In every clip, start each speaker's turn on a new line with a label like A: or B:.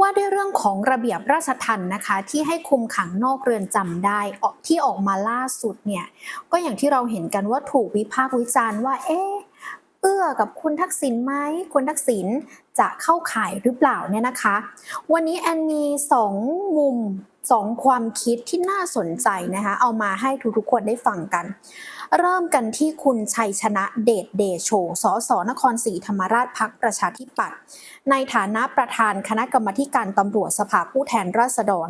A: ว่าด้วยเรื่องของระเบียบราชทัณฑ์นะคะ ที่ให้คุมขังนอกเรือนจำได้ออกที่ออกมาล่าสุดเนี่ยก็อย่างที่เราเห็นกันว่าถูกวิพากษ์วิจารณ์ว่าเอ๊ะเอื้อกับคุณทักษิณไหมคุณทักษิณจะเข้าข่ายหรือเปล่าเนี่ยนะคะ วันนี้แอนมีสองมุมสองความคิดที่น่าสนใจนะคะเอามาให้ทุกๆคนได้ฟังกัน เริ่มกันที่คุณชัยชนะเดชเดโช สสนครศรีธรรมราชพักประชาธิปัตย์ในฐานะประธานคณะกรรมการตำรวจสภาผู้แทนราษฎร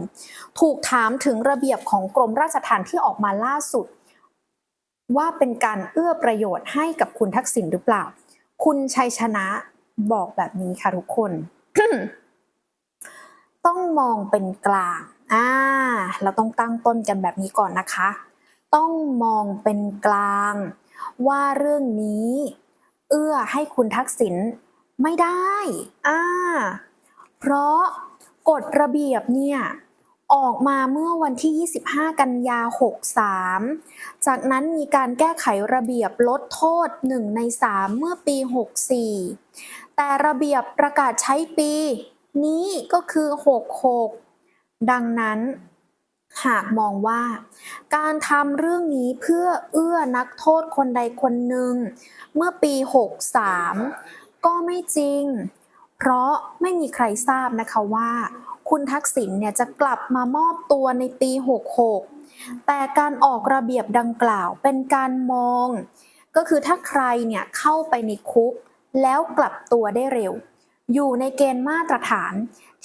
A: ถูกถามถึงระเบียบของกรมราชทัณฑ์ที่ออกมาล่าสุด ว่าเป็นการเอื้อประโยชน์ให้กับคุณทักษิณหรือเปล่า คุณชัยชนะบอกแบบนี้ค่ะทุกคน ต้องมองเป็นกลางอ่าเราต้องตั้งต้นกันแบบนี้ก่อนนะคะ ต้องมองเป็นกลาง ว่าเรื่องนี้ เอื้อให้คุณทักษิณไม่ได้อ่าเพราะกฎระเบียบเนี่ยออกมาเมื่อวันที่ 25 กันยา 63 จากนั้นมีการแก้ไขระเบียบลดโทษ 1 ใน 3 เมื่อปี 64 แต่ระเบียบประกาศใช้ปี นี้ก็คือ 66 ดังนั้น หากมองว่า การทำเรื่องนี้เพื่อเอื้อนักโทษคนใดคนหนึ่ง เมื่อปี 63 ก็ไม่จริง เพราะไม่มีใครทราบนะคะว่า คุณทักษิณเนี่ยจะกลับมามอบตัวในปี 66 แต่การออกระเบียบดังกล่าวเป็นการมอง ก็คือถ้าใครเนี่ยเข้าไปในคุก แล้วกลับตัวได้เร็ว อยู่ในเกณฑ์มาตรฐาน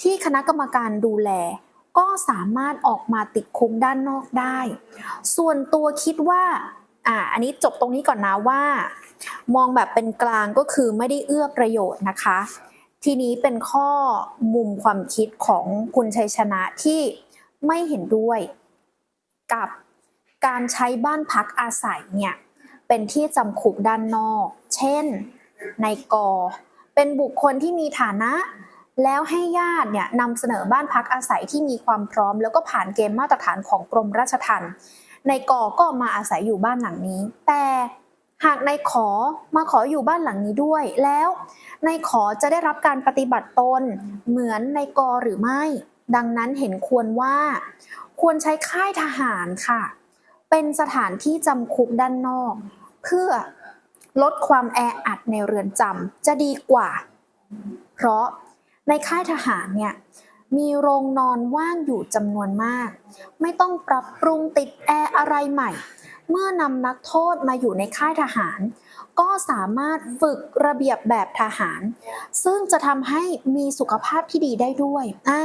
A: ที่คณะกรรมการดูแล ก็สามารถออกมาติดคุกด้านนอกได้ ส่วนตัวคิดว่าอ่าอันนี้จบตรงนี้ก่อนนะว่า มองแบบเป็นกลางก็คือไม่ได้เอื้อประโยชน์นะคะ ทีนี้เป็นข้อมุมความคิดของคุณชัยชนะที่ไม่เห็นด้วยกับการใช้บ้านพักอาศัยเนี่ยเป็นที่จำคุกด้านนอก เช่นในกอ เป็นบุคคลที่มีฐานะ แล้วให้ญาติเนี่ยนำเสนอบ้านพักอาศัยที่มีความพร้อม แล้วก็ผ่านเกณฑ์มาตรฐานของกรมราชทัณฑ์ในกอก็มาอาศัยอยู่บ้านหลังนี้ แต่หากในขอมาขออยู่บ้านหลังนี้ด้วย แล้วในขอจะได้รับการปฏิบัติตนเหมือนในกอหรือไม่ ดังนั้นเห็นควรว่า ควรใช้ค่ายทหารค่ะ เป็นสถานที่จำคุกด้านนอก เพื่อลดความแออัดในเรือนจำจะดีกว่า เพราะ ในค่ายทหารเนี่ยมีโรงนอนว่างอยู่จำนวนมาก ไม่ต้องปรับปรุงติดแอร์อะไรใหม่ เมื่อนำนักโทษมาอยู่ในค่ายทหาร ก็สามารถฝึกระเบียบแบบทหาร ซึ่งจะทำให้มีสุขภาพที่ดีได้ด้วยอ่า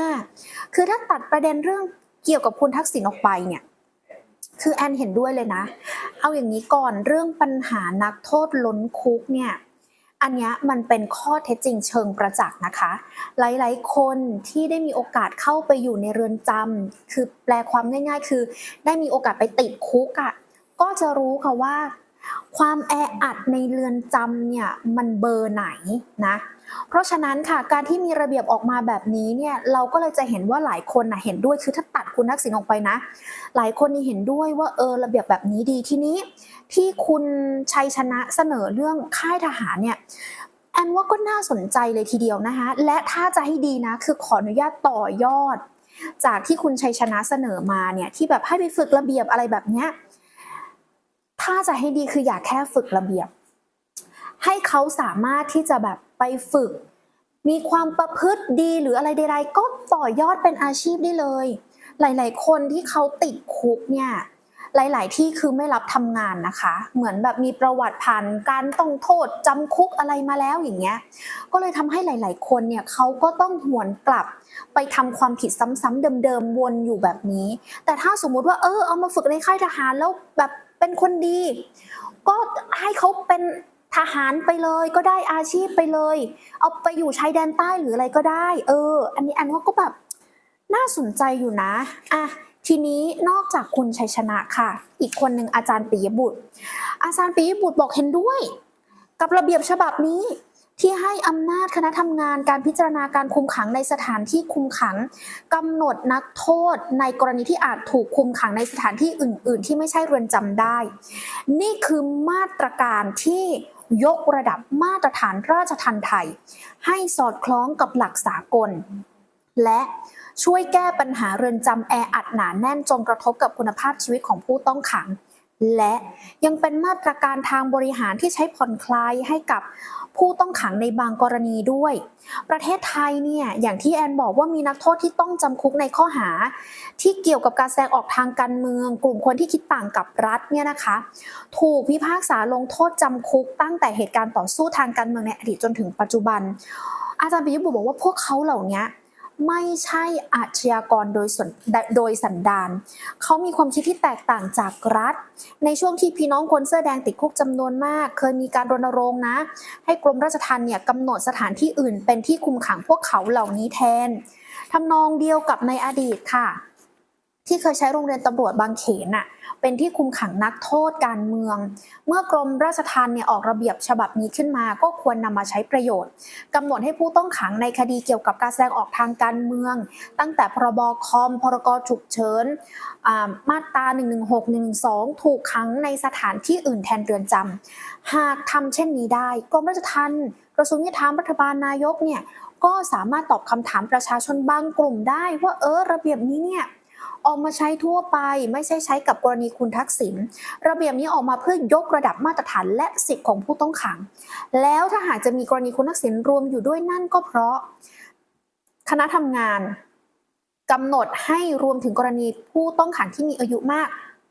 A: คือถ้าตัดประเด็นเรื่องเกี่ยวกับคุณทักษิณออกไปเนี่ยคือแอนเห็นด้วยเลยนะ เอาอย่างนี้ก่อนเรื่องปัญหานักโทษล้นคุกเนี่ย อันนี้มันเป็นข้อเท็จจริงเชิงประจักษ์นะคะ หลายๆ คนที่ได้มีโอกาสเข้าไปอยู่ในเรือนจำคือแปลความง่าย ๆ คือ ได้มีโอกาสไปติดคุกอะ่ะก็จะรู้ค่ะว่า ความแออัดในเรือนจำเนี่ยมันเบอร์ไหนนะ เพราะฉะนั้นค่ะการที่มีระเบียบออกมาแบบนี้เนี่ยเราก็เลยจะเห็นว่าหลายคนนะเห็นด้วยคือถ้าตัดคุณทักษิณออกไปนะ หลายคนนี่เห็นด้วยว่าเออระเบียบแบบนี้ดีทีนี้ ที่คุณชัยชนะเสนอเรื่องค่ายทหารเนี่ยแอนว่าก็น่าสนใจเลยทีเดียวนะคะ และถ้าจะให้ดีนะคือขออนุญาตต่อยอด จากที่คุณชัยชนะเสนอมาเนี่ยที่แบบให้ไปฝึกระเบียบอะไรแบบเนี้ยถ้าจะให้ดีคืออยากแค่ฝึกระเบียบ ให้เขาสามารถที่จะแบบไปฝึก มีความประพฤติดีหรืออะไรใดๆก็ต่อยอดเป็นอาชีพได้เลย หลายๆ คนที่เขาติดคุกเนี่ยหลาย ๆ ที่คือไม่รับทำงานนะคะ เหมือนแบบมีประวัติผ่านการต้องโทษจำคุกอะไรมาแล้วอย่างเงี้ย ก็เลยทำให้หลาย ๆ คนเนี่ยเขาก็ต้องหวนกลับ ไปทำความผิดซ้ำๆเดิม ๆ วนอยู่แบบนี้ แต่ถ้าสมมุติว่าเออเอามาฝึกในค่ายทหารแล้วแบบเป็นคนดี ก็ให้เขาเป็น ทหารไปเลยก็ได้อาชีพไปเลย เอาไปอยู่ชายแดนใต้หรืออะไรก็ได้ เออ อันนี้อันว่าก็แบบน่าสนใจอยู่นะอะทีนี้นอกจากคุณชัยชนะค่ะ อีกคนหนึ่งอาจารย์ปิยบุตร อาจารย์ปิยบุตรบอกเห็นด้วย กับระเบียบฉบับนี้ที่ให้อำนาจคณะทำงานการพิจารณาการคุมขังในสถานที่คุมขังกำหนดนักโทษในกรณีที่อาจถูกคุมขังในสถานที่อื่น ๆ ที่ไม่ใช่เรือนจำได้ นี่คือมาตรการที่ ยกระดับมาตรฐานราชทัณฑ์ไทย ให้สอดคล้องกับหลักสากล และช่วยแก้ปัญหาเรือนจำแออัดหนาแน่นจนกระทบกับคุณภาพชีวิตของผู้ต้องขัง และยังเป็นมาตรการทางบริหารที่ใช้ผ่อนคลายให้กับผู้ต้องขังในบางกรณีด้วย ประเทศไทยเนี่ยอย่างที่แอนบอกว่ามีนักโทษที่ต้องจำคุกในข้อหา ที่เกี่ยวกับการแสดงออกทางการเมือง กลุ่มคนที่คิดต่างกับรัฐเนี่ยนะคะ ถูกพิพากษาลงโทษจำคุกตั้งแต่เหตุการณ์ต่อสู้ทางการเมืองในอดีตจนถึงปัจจุบัน อาจารย์ปิยบุตรบอกว่าพวกเขาเหล่านี้ ไม่ใช่อาชญากรโดยส่วนโดยสันดานเขามีความคิดที่แตกต่างจากรัฐ ในช่วงที่พี่น้องคนเสื้อแดงติดคุกจำนวนมาก เคยมีการรณรงค์นะ ให้กรมราชทัณฑ์เนี่ยกำหนดสถานที่อื่นเป็นที่คุมขังพวกเขาเหล่านี้แทนทำนองเดียวกับในอดีตค่ะ ที่เคยใช้โรงเรียนตำรวจบางเขนน่ะเป็นที่คุมขังนักโทษการเมือง เมื่อกรมราชทัณฑ์เนี่ยออกระเบียบฉบับนี้ขึ้นมา ก็ควรนำมาใช้ประโยชน์กำหนดให้ผู้ต้องขังในคดีเกี่ยวกับการแสดงออกทางการเมือง ตั้งแต่พรบคอม พรกฉุกเฉินมาตรา 116 112 ถูกขังในสถานที่อื่นแทนเรือนจำหากทำเช่นนี้ได้ กรมราชทัณฑ์กระทรวงยุติธรรมรัฐบาลนายกเนี่ยก็สามารถตอบคำถามประชาชนบางกลุ่มได้ว่าเออระเบียบนี้เนี่ย ออกมาใช้ทั่วไป ไม่ใช่ใช้กับกรณีคุณทักษิณระเบียบนี้ออกมาเพื่อยกระดับมาตรฐานและสิทธิของผู้ต้องขัง แล้วถ้าหากจะมีกรณีคุณทักษิณรวมอยู่ด้วยนั่นก็เพราะ คณะทำงานกำหนดให้รวมถึงกรณีผู้ต้องขังที่มีอายุมาก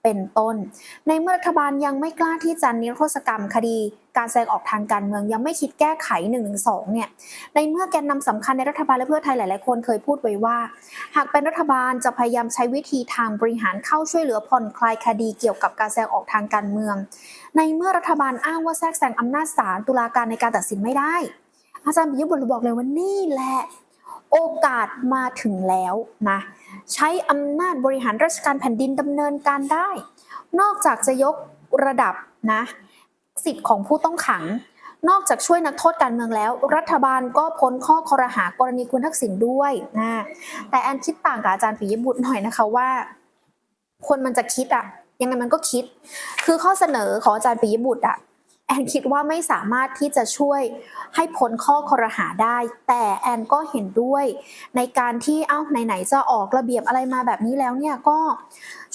A: เป็นต้น ในเมื่อรัฐบาลยังไม่กล้าที่จะนิรโทษกรรมคดี การแสดงออกทางการเมืองยังไม่คิดแก้ไข1นึเนี่ย ในเมื่อแกนนำสำคัญในรัฐบาลและเพื่อไทยหลาย ๆ คนเคยพูดไว้ว่า หากเป็นรัฐบาลจะพยายามใช้วิธีทางบริหารเข้าช่วยเหลือผ่อนคลายคดีเกี่ยวกับการแสดงออกทางการเมือง ในเมื่อรัฐบาลอ้างว่าแทรกแซงอำนาจศาลตุลาการในการตัดสินไม่ได้ อาจารย์ปิยบุตรบอกเลยว่านี่แหละ โอกาสมาถึงแล้วนะใช้อำนาจบริหารราชการแผ่นดินดำเนินการได้ นอกจากจะยกระดับนะสิทธิ์ของผู้ต้องขัง นอกจากช่วยนักโทษการเมืองแล้ว รัฐบาลก็พ้นข้อคอรหากรณีคุณทักษิณด้วยนะแต่แอนคิดต่างกับอาจารย์ปิยบุตรหน่อยนะคะว่า คนมันจะคิดอะยังไงมันก็คิด คือข้อเสนอของอาจารย์ปิยบุตรอะ แอนคิดว่าไม่สามารถที่จะช่วยให้พ้นข้อคอรหาได้ แต่แอนก็เห็นด้วย ในการที่เอ้าไหนๆจะออกระเบียบอะไรมาแบบนี้แล้วเนี่ยก็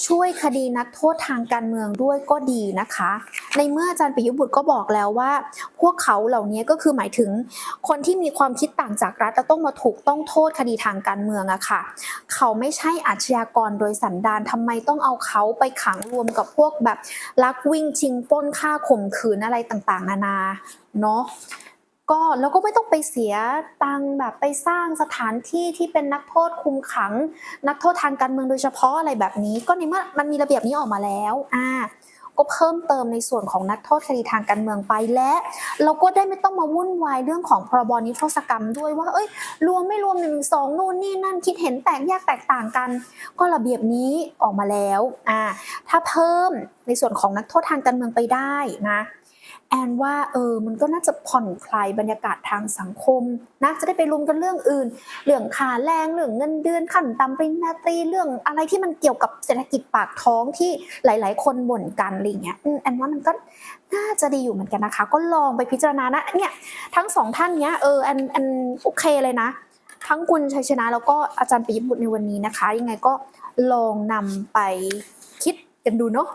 A: ช่วยคดีนักโทษทางการเมืองด้วยก็ดีนะคะ ในเมื่ออาจารย์ปิยบุตรก็บอกแล้วว่า พวกเขาเหล่านี้ก็คือหมายถึงคนที่มีความคิดต่างจากรัฐและต้องมาถูกต้องโทษคดีทางการเมืองอะค่ะ เขาไม่ใช่อาชญากรโดยสันดานทำไมต้องเอาเขาไปขังรวมกับพวกแบบลักวิ่งชิงป้นฆ่าข่มขืนอะไรต่างๆ นานาเนาะก็แล้วก็ไม่ต้องไปเสียตังแบบไปสร้างสถานที่ที่เป็นนักโทษคุมขัง นักโทษทางการเมืองโดยเฉพาะอะไรแบบนี้ ก็ในเมื่อมันมีระเบียบนี้ออกมาแล้วอ่า ก็เพิ่มเติมในส่วนของนักโทษคดีทางการเมืองไปและเราก็ได้ไม่ต้องมาวุ่นวายเรื่องของพรบนิรโทษกรรมด้วยว่า เอ้ย รวมไม่รวมหนึ่งสองนู่นนี่นั่นคิดเห็นแตกแยกแตกต่างกัน ก็ระเบียบนี้ออกมาแล้วอ่าถ้าเพิ่มในส่วนของนักโทษทางการเมืองไปได้นะ แอนว่าเออมันก็น่าจะผ่อนคลายบรรยากาศทางสังคมนะจะได้ไปรุมกันเรื่องอื่น เรื่องค่าแรงเรื่องเงินเดือนขั้นต่ำปริญญาตรีเรื่องอะไรที่มันเกี่ยวกับเศรษฐกิจปากท้องที่หลาย ๆ คนบ่นกันอะไรเงี้ยแอนว่ามันก็น่าจะดีอยู่เหมือนกันนะคะ ก็ลองไปพิจารณานะเนี่ยทั้งสองท่านเนี้ยเออแอนแอนโอเคเลยนะ ทั้งคุณชัยชนะแล้วก็อาจารย์ปิยบุตรในวันนี้นะคะ ยังไงก็ลองนำไปคิดกันดูเนาะ